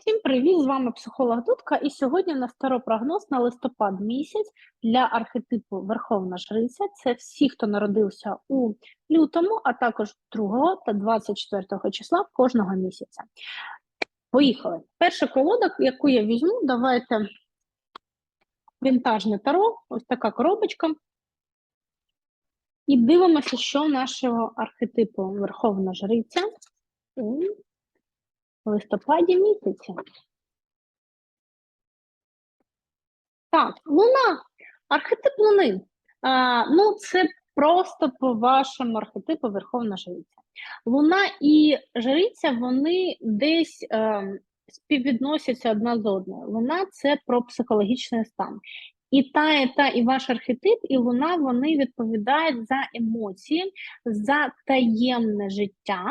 Всім привіт! З вами психолог Дудка, і сьогодні на старопрогноз на листопад місяць для архетипу Верховна Жриця. Це всі, хто народився у лютому, а також 2 та 24 числа кожного місяця. Поїхали. Перша колода, яку я візьму, давайте вінтажне таро, ось така коробочка. І дивимося, що нашого архетипу Верховна Жриця листопаді місяці. Так, луна, архетип луни. А, ну, це просто по вашому архетипу Верховна Жриця. Луна і жриця вони десь е, співвідносяться одна з одною. Луна це про психологічний стан. І та, і та, і ваш архетип, і луна вони відповідають за емоції, за таємне життя,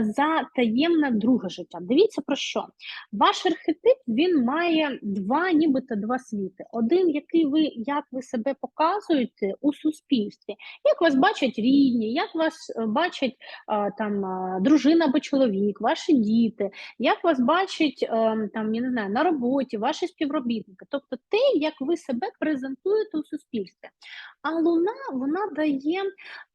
за таємне друге життя. Дивіться про що? Ваш архетип він має два, нібито два світи. Один, який ви як ви себе показуєте у суспільстві, як вас бачать рідні, як вас е, бачать е, там е, дружина або чоловік, ваші діти, як вас бачать там, я не знаю, на роботі, ваші співробітники. Тобто те, як ви себе презентуєте у суспільстві. А луна вона дає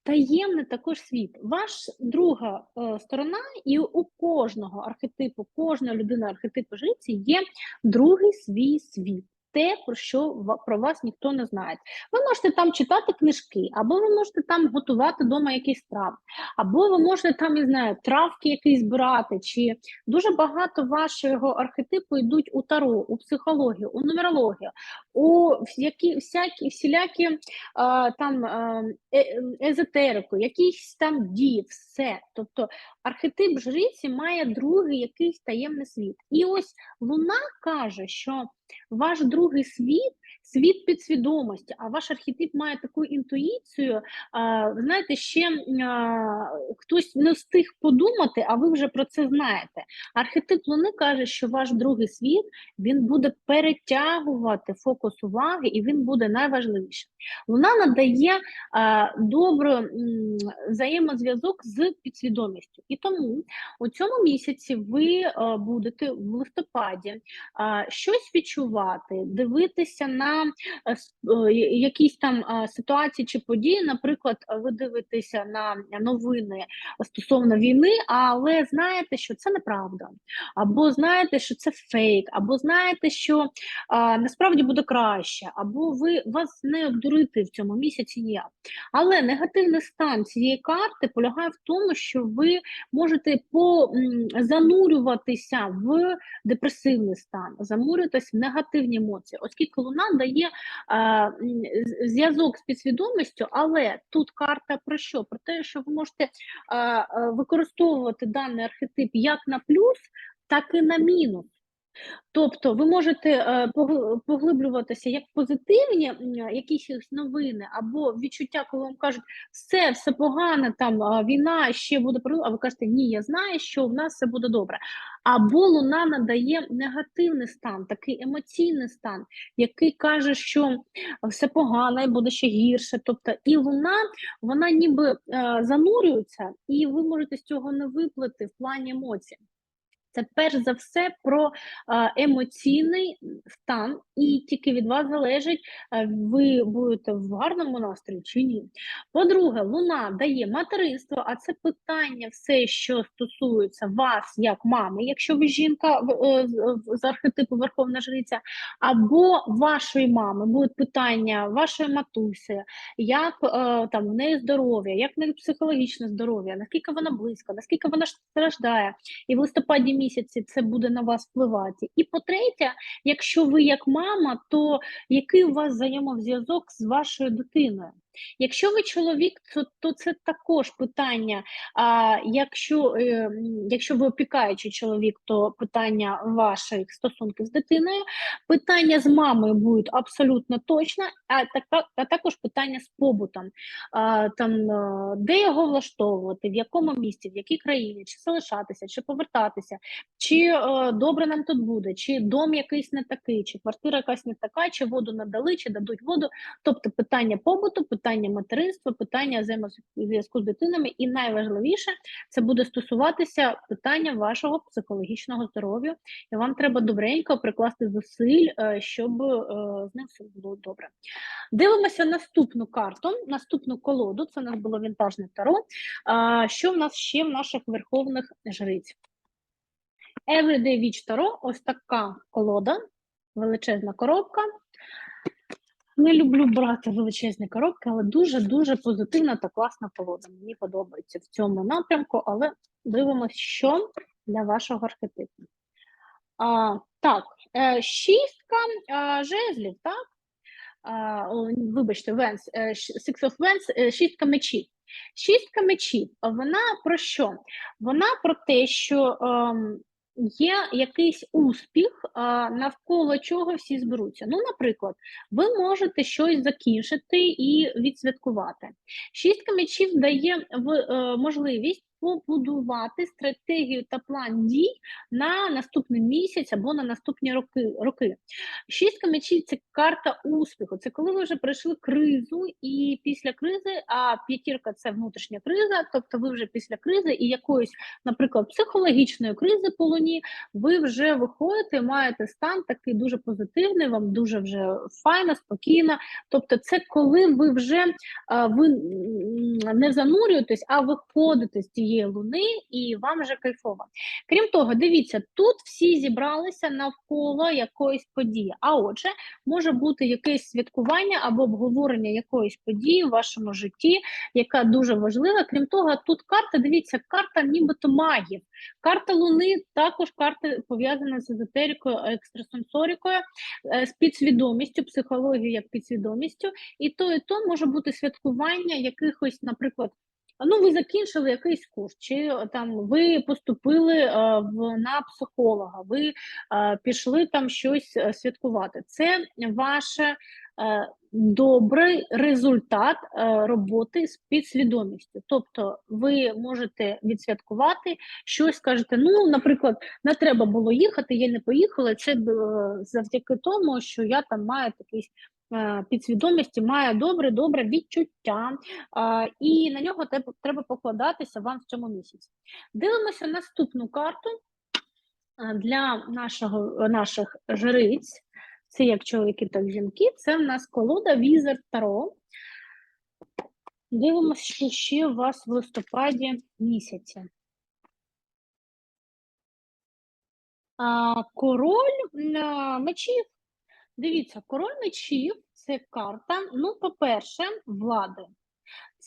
таємний також світ. Ваш друга е, сторона, і у кожного архетипу, кожної людини архетипу житті є другий свій світ те, про що про вас ніхто не знає. Ви можете там читати книжки, або ви можете там готувати вдома якісь страви, або ви можете там, не знаю, травки якісь збирати, чи дуже багато вашого архетипу йдуть у таро, у психологію, у нумерологію, у які, всякі, всілякі а, там е, езотерику, якісь там дії, все. Тобто архетип жриці має другий якийсь таємний світ. І ось луна каже, що ваш другий світ світ підсвідомості, а ваш архетип має таку інтуїцію. А, знаєте, ще а, хтось не встиг подумати, а ви вже про це знаєте. Архетип Луни каже, що ваш другий світ він буде перетягувати фокус уваги, і він буде найважливішим. Луна надає а, добрий взаємозв'язок з підсвідомістю. І тому у цьому місяці ви а, будете в листопаді а, щось відчувати, дивитися на якісь там ситуації чи події, наприклад, ви дивитеся на новини стосовно війни, але знаєте, що це неправда, або знаєте, що це фейк, або знаєте, що а, насправді буде краще, або ви вас не обдурити в цьому місяці ніяк. Але негативний стан цієї карти полягає в тому, що ви можете по занурюватися в депресивний стан, занурюватися в негативні емоції, оскільки луна дає зв'язок з підсвідомістю, але тут карта про що? Про те, що ви можете використовувати даний архетип як на плюс, так і на мінус. Тобто ви можете е, поглиблюватися як позитивні якісь новини, або відчуття, коли вам кажуть, все, все погано, там війна ще буде а ви кажете, ні, я знаю, що в нас все буде добре. Або луна надає негативний стан, такий емоційний стан, який каже, що все погано і буде ще гірше. Тобто, і луна вона ніби е, занурюється, і ви можете з цього не виплити в плані емоцій. Це перш за все про емоційний стан, і тільки від вас залежить, ви будете в гарному настрої чи ні. По-друге, луна дає материнство, а це питання, все, що стосується вас як мами, якщо ви жінка е, з архетипу Верховна Жриця, або вашої мами, будуть питання вашої матусі, як е, там в неї здоров'я, як в неї психологічне здоров'я, наскільки вона близька, наскільки вона страждає. І в листопаді місяці це буде на вас впливати. І по-третє, якщо ви як мама, то який у вас взаємозв'язок з вашою дитиною? Якщо ви чоловік, то то це також питання. А якщо е, якщо ви опікаючий чоловік, то питання ваших стосунків з дитиною, питання з мамою будуть абсолютно точно, а так, а також питання з побутом, а, там е, де його влаштовувати, в якому місці, в якій країні, чи залишатися, чи повертатися, чи е, добре нам тут буде, чи дом якийсь не такий, чи квартира якась не така, чи воду надали, чи дадуть воду. Тобто питання побуту. питання питання материнства, питання взаємозв'язку з дитинами, і найважливіше це буде стосуватися питання вашого психологічного здоров'я, і вам треба добренько прикласти зусиль, е, щоб е, з ним все було добре. Дивимося наступну карту, наступну колоду. Це у нас було вінтажне таро. Що в нас ще в наших верховних жриць? Everyday Witch Tarot, ось така колода, величезна коробка. Не люблю брати величезні коробки, але дуже-дуже позитивна та класна колода. Мені подобається в цьому напрямку, але дивимося, що для вашого архетипу. А, Так, е, шістка а, жезлів, так? А, Вибачте, Венс, е, Six of е, шістка мечів. Шістка мечів, вона про що? Вона про те, що ем, є якийсь успіх, навколо чого всі зберуться. Ну, наприклад, ви можете щось закінчити і відсвяткувати. Шістка мечів дає е, можливість побудувати стратегію та план дій на наступний місяць або на наступні роки. роки. Шістка мечів це карта успіху. Це коли ви вже пройшли кризу, і після кризи, а п'ятірка це внутрішня криза, тобто ви вже після кризи і якоїсь, наприклад, психологічної кризи по луні, ви вже виходите, маєте стан такий дуже позитивний, вам дуже вже файно, спокійно. Тобто, це коли ви вже ви не занурюєтесь, а виходите з цієї цієї луни, і вам вже кайфово. Крім того, дивіться, тут всі зібралися навколо якоїсь події. А отже, може бути якесь святкування або обговорення якоїсь події в вашому житті, яка дуже важлива. Крім того, тут карта, дивіться, карта нібито магів. Карта Луни також карта пов'язана з езотерикою, екстрасенсорикою, е, з підсвідомістю, психологією як підсвідомістю. І то, і то може бути святкування якихось, наприклад, ну ви закінчили якийсь курс, чи е, там ви поступили е, в на психолога, ви е, пішли там щось святкувати. Це ваш е, добрий результат роботи з підсвідомістю. Тобто, ви можете відсвяткувати щось, скажете, ну, наприклад, не треба було їхати, я не поїхала. Це завдяки тому, що я там маю такий підсвідомості має добре добре відчуття, і на нього треба покладатися вам в цьому місяці. Дивимося наступну карту е, для нашого, наших жриць. Це як чоловіки, так і жінки. Це в нас колода Візер Таро. Дивимося, що ще у вас в листопаді місяці. Король мечів Дивіться, король мечів це карта, ну, по-перше, влади.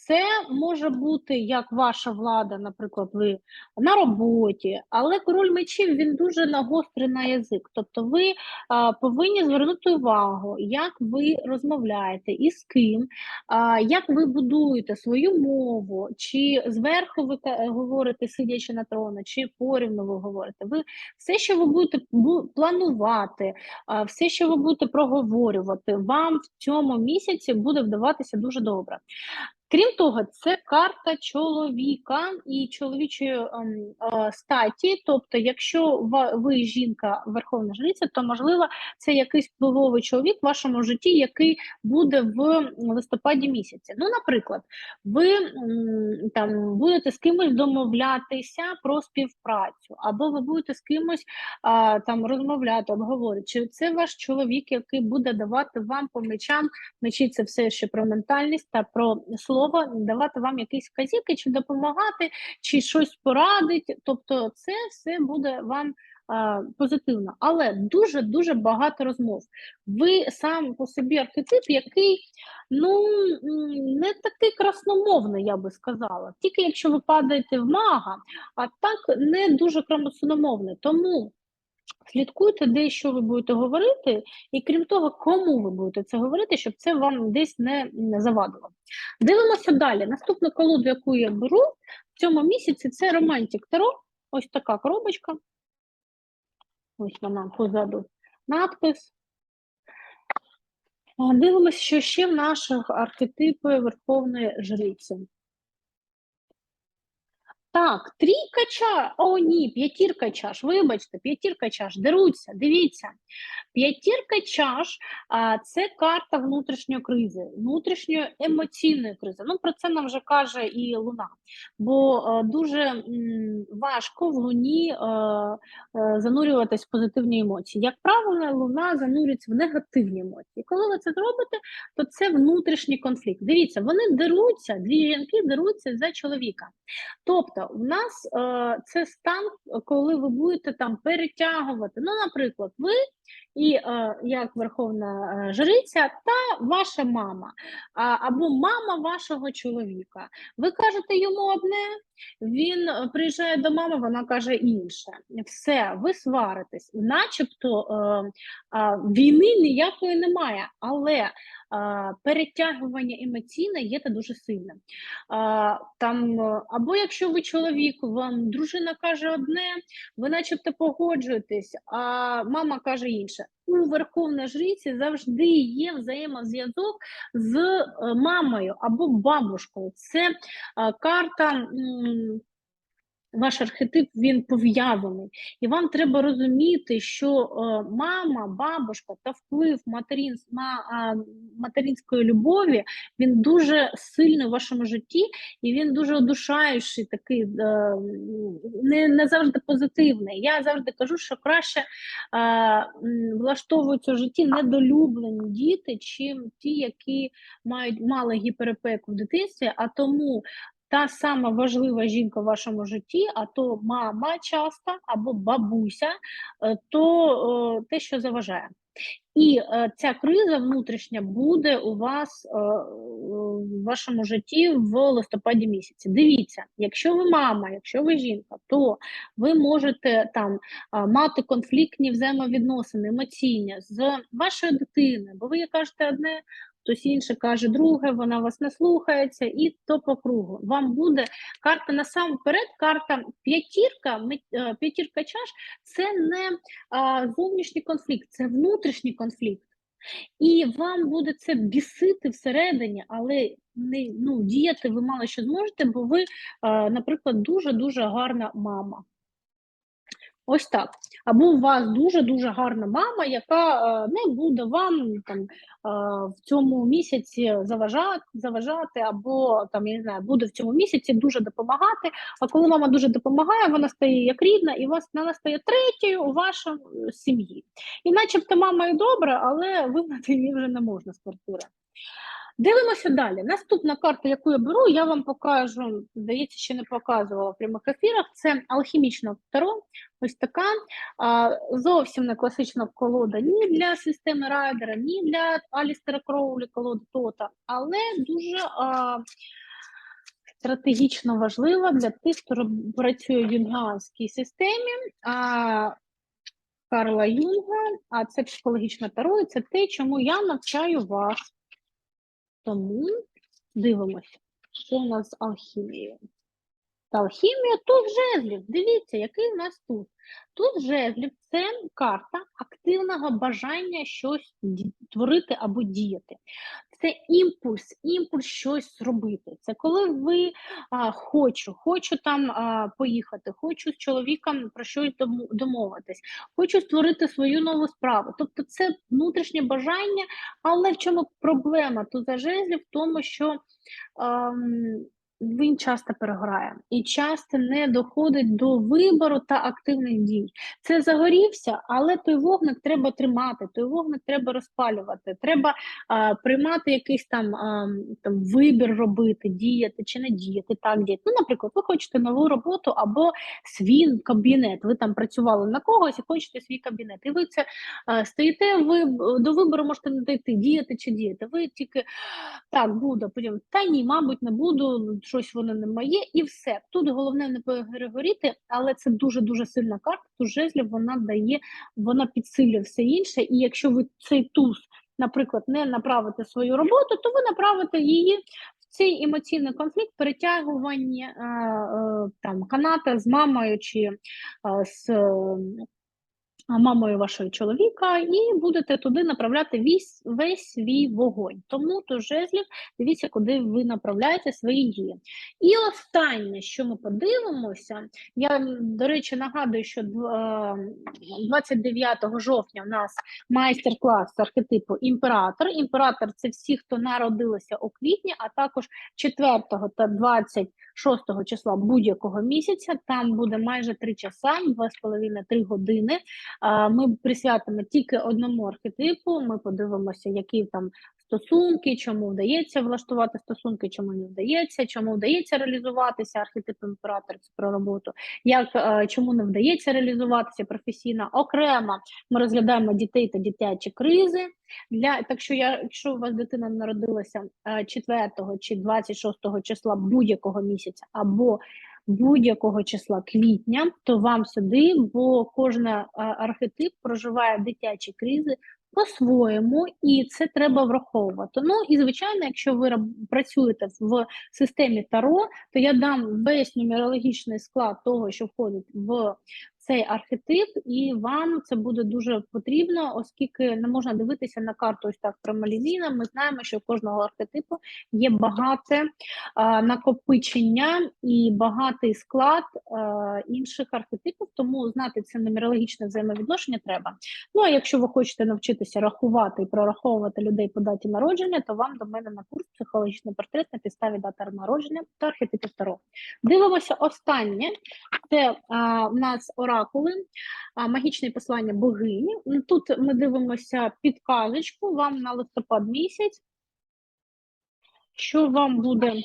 Це може бути як ваша влада, наприклад, ви на роботі, але король мечів він дуже нагострий на язик. Тобто ви а, повинні звернути увагу, як ви розмовляєте і з ким, а, як ви будуєте свою мову, чи зверху ви говорите, сидячи на троні, чи порівну ви говорите. Ви все, що ви будете планувати, а, все, що ви будете проговорювати, вам в цьому місяці буде вдаватися дуже добре. Крім того, це карта чоловіка і чоловічої ем, е, статі. Тобто, якщо ви жінка верховна жриця, то можливо це якийсь впливовий чоловік в вашому житті, який буде в листопаді місяці. Ну, наприклад, ви там будете з кимось домовлятися про співпрацю, або ви будете з кимось а, там розмовляти, обговорити. Чи це ваш чоловік, який буде давати вам по мечам, мечі це все ще про ментальність та про слово слово, давати вам якісь вказівки, чи допомагати, чи щось порадить. Тобто, це все буде вам позитивно, але дуже дуже багато розмов. Ви сам по собі архетип, який ну не такий красномовний, я би сказала. Тільки якщо ви падаєте в мага, а так не дуже красномовний. Тому. Слідкуйте, де що ви будете говорити, і крім того, кому ви будете це говорити, щоб це вам десь не завадило. Дивимося далі. Наступну колоду, яку я беру в цьому місяці, це Романтик Таро. Ось така коробочка. Ось вона позаду надпис. Дивимося, що ще в наших архетипи Верховної Жриці. Так, трійка чаш. О, ні, п'ятірка чаш. Вибачте, п'ятірка чаш. Деруться, дивіться. П'ятірка чаш а, це карта внутрішньої кризи, внутрішньої емоційної кризи. Ну, про це нам вже каже і Луна. Бо а, дуже м, важко в Луні а, а, занурюватись в позитивні емоції. Як правило, Луна занурюється в негативні емоції. Коли ви це зробите, то це внутрішній конфлікт. Дивіться, вони деруться, дві жінки деруться за чоловіка. Тобто, у нас е, це стан, коли ви будете там перетягувати. Ну, наприклад, ви і е, як верховна е, жриця та ваша мама, або мама вашого чоловіка. Ви кажете йому одне, він приїжджає до мами, вона каже інше. Все, ви сваритесь, начебто е, е, війни ніякої немає, але перетягування емоційне є та дуже сильне. Там, е, або якщо ви чоловік, вам дружина каже одне, ви начебто погоджуєтесь, а мама каже інше. У Верховній Жриці завжди є взаємозв'язок з е, мамою або бабушкою. Це карта. Ваш архетип він пов'язаний, і вам треба розуміти, що е, мама, бабушка та вплив материн, материнської любові він дуже сильний в вашому житті, і він дуже одушаючий, такий е, не, не завжди позитивний. Я завжди кажу, що краще е, влаштовуються в житті недолюблені діти, чим ті, які мають мали гіперопеку в дитинстві, а тому та сама важлива жінка в вашому житті, а то мама часто або бабуся, е, то е, те, що заважає. І е, ця криза внутрішня буде у вас в вашому житті в листопаді місяці. Дивіться, якщо ви мама, якщо ви жінка, то ви можете там мати конфліктні взаємовідносини, емоційні з вашою дитиною, бо ви кажете одне, хтось інше каже друге, вона вас не слухається, і то по кругу. Вам буде карта насамперед, карта п'ятірка, е, п'ятірка чаш це не зовнішній конфлікт, це внутрішній конфлікт. І вам буде це бісити всередині, але не ну, діяти ви мало що зможете, бо ви, наприклад, дуже-дуже гарна мама. Ось так. Або у вас дуже-дуже гарна мама, яка е, не буде вам там е, в цьому місяці заважати, заважати, або там я не знаю, буде в цьому місяці дуже допомагати. А коли мама дуже допомагає, вона стає як рідна, і вас вона стає третьою у вашій сім'ї. І начебто мама і добра, але вигнати її вже не можна з квартири. Дивимося далі. Наступна карта, яку я беру, я вам покажу, здається, ще не показувала в прямих ефірах. Це алхімічна таро. Ось така зовсім не класична колода ні для системи райдера, ні для Алістера Кроулі колоди Тота, але дуже стратегічно важлива для тих, хто працює в юнгіанській системі. А, Карла Юнга, а це психологічна таро, і це те, чому я навчаю вас. Тому дивимося, що у нас з алхімією. Та алхімія тут жезлів. Дивіться, який у нас тут. Тут жезлів це карта активного бажання щось творити або діяти. Це імпульс, імпульс щось зробити. Це коли ви а, хочу, хочу там а, поїхати, хочу з чоловіком про щось домовитись, хочу створити свою нову справу. Тобто це внутрішнє бажання, але в чому проблема? Тут за жезлів в тому, що. А, він часто переграє і часто не доходить до вибору та активних дій. Це загорівся, але той вогник треба тримати, той вогник треба розпалювати. Треба а, приймати якийсь там а, там вибір робити, діяти чи не діяти. Так діяти. Ну, наприклад, ви хочете нову роботу або свій кабінет. Ви там працювали на когось і хочете свій кабінет. І ви це а, стоїте. Ви до вибору можете не дойти, діяти чи діяти. Ви тільки так буду, потім та ні, мабуть, не буду щось воно не моє, і все. Тут головне не перегоріти, але це дуже-дуже сильна карта, тут жезлів вона дає, вона підсилює все інше. І якщо ви цей туз, наприклад, не направите свою роботу, то ви направите її в цей емоційний конфлікт, перетягування е, е, там каната з мамою чи е, з мамою вашого чоловіка, і будете туди направляти весь, весь свій вогонь. Тому то жезлів, дивіться, куди ви направляєте свої дії. І останнє, що ми подивимося, я, до речі, нагадую, що дв- е, 29 жовтня у нас майстер-клас архетипу імператор. Імператор це всі, хто народилися у квітні, а також 4 та 26 числа будь-якого місяця. Там буде майже 3 часа, 2,5-3 години. Ми присвятимо тільки одному архетипу. Ми подивимося, які там стосунки, чому вдається влаштувати стосунки, чому не вдається, чому вдається реалізуватися архетип імператор це про роботу, як е, чому не вдається реалізуватися професійно. Окремо ми розглядаємо дітей та дитячі кризи. Для так що я, якщо у вас дитина народилася е, 4 чи 26 числа будь-якого місяця або будь-якого числа квітня, то вам сюди, бо кожна архетип проживає дитячі кризи по-своєму, і це треба враховувати. Ну і звичайно, якщо ви працюєте в системі Таро, то я дам весь нумерологічний склад того, що входить в цей архетип, і вам це буде дуже потрібно, оскільки не можна дивитися на карту ось так прямолінійно. Ми знаємо, що у кожного архетипу є багате а, накопичення і багатий склад а, інших архетипів, тому знати це нумерологічне взаємовідношення треба. Ну а якщо ви хочете навчитися рахувати і прораховувати людей по даті народження, то вам до мене на курс психологічний портрет на підставі дати народження та архетипів Таро. Дивимося останнє. Це а, у нас оракули, магічне послання богині. Тут ми дивимося підказочку вам на листопад місяць. Що вам буде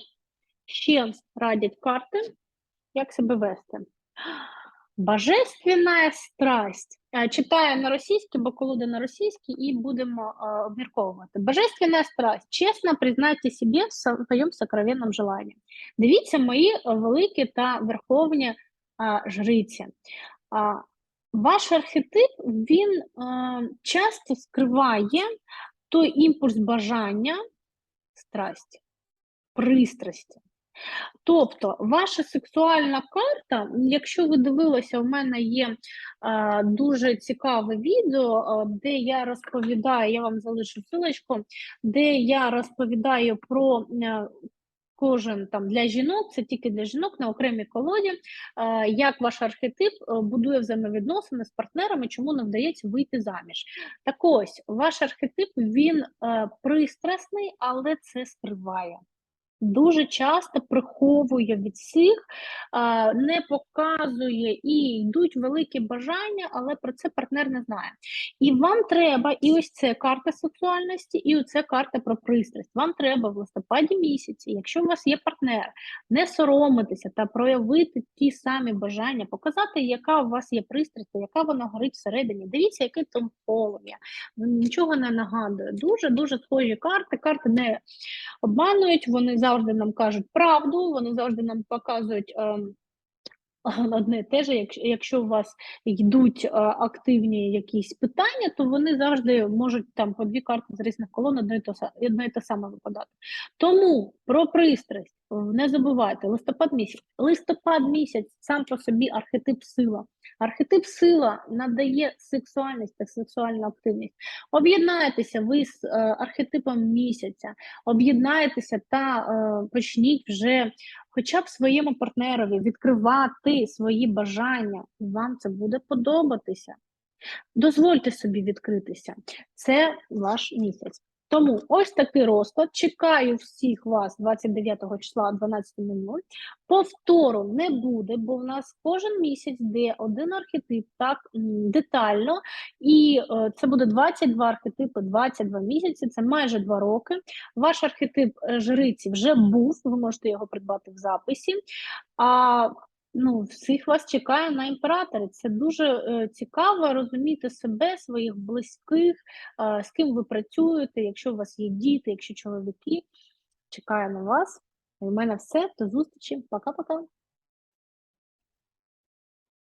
ще радять карти, як себе вести? Божественная страсть. Е, Читаю на російській, бо колода на російській, і будемо е, обмірковувати. Божественная страсть. Чесно признайте себе в своєму сокровенном желанні. Дивіться мої е, великі та верховні жриці. Ваш архетип він е, часто скриває той імпульс бажання, страсті, пристрасті. Тобто, ваша сексуальна карта, якщо ви дивилися, у мене є е, дуже цікаве відео, е, де я розповідаю, я вам залишу ссылочку, де я розповідаю про е, кожен там для жінок, це тільки для жінок на окремій колоді, е, як ваш архетип е, будує взаємовідносини з партнерами, чому не вдається вийти заміж. Так ось, ваш архетип він е, пристрасний, але це скриває дуже часто приховує від всіх, не показує і йдуть великі бажання, але про це партнер не знає. І вам треба, і ось це карта сексуальності, і оце карта про пристрасть. Вам треба в листопаді місяці, якщо у вас є партнер, не соромитися та проявити ті самі бажання, показати, яка у вас є пристрасть, яка вона горить всередині. Дивіться, яке там полум'я. Нічого не нагадує. Дуже дуже схожі карти. Карти не обманують, вони завжди нам кажуть правду, вони завжди нам показують. ем, Одне і те ж, якщо, у вас йдуть е, активні якісь питання, то вони завжди можуть там по дві карти з різних колон одне і те, саме випадати. Тому про пристрасть не забувайте, листопад місяць. Листопад місяць сам по собі архетип сила. Архетип сила надає сексуальність та сексуальну активність. Об'єднайтеся ви з е, архетипом місяця, об'єднайтеся та е, почніть вже хоча б своєму партнерові відкривати свої бажання, вам це буде подобатися. Дозвольте собі відкритися. Це ваш місяць. Тому ось такий розклад. Чекаю всіх вас 29 числа о 12.00. Повтору не буде, бо в нас кожен місяць де один архетип так детально, і е, це буде 22 архетипи, 22 місяці, це майже 2 роки. Ваш архетип е, жриці вже був, ви можете його придбати в записі. А ну, всіх вас чекає на імператорі. Це дуже е, цікаво розуміти себе, своїх близьких, е, з ким ви працюєте, якщо у вас є діти, якщо чоловіки. Чекаю на вас. У мене все. До зустрічі. Пока-пока.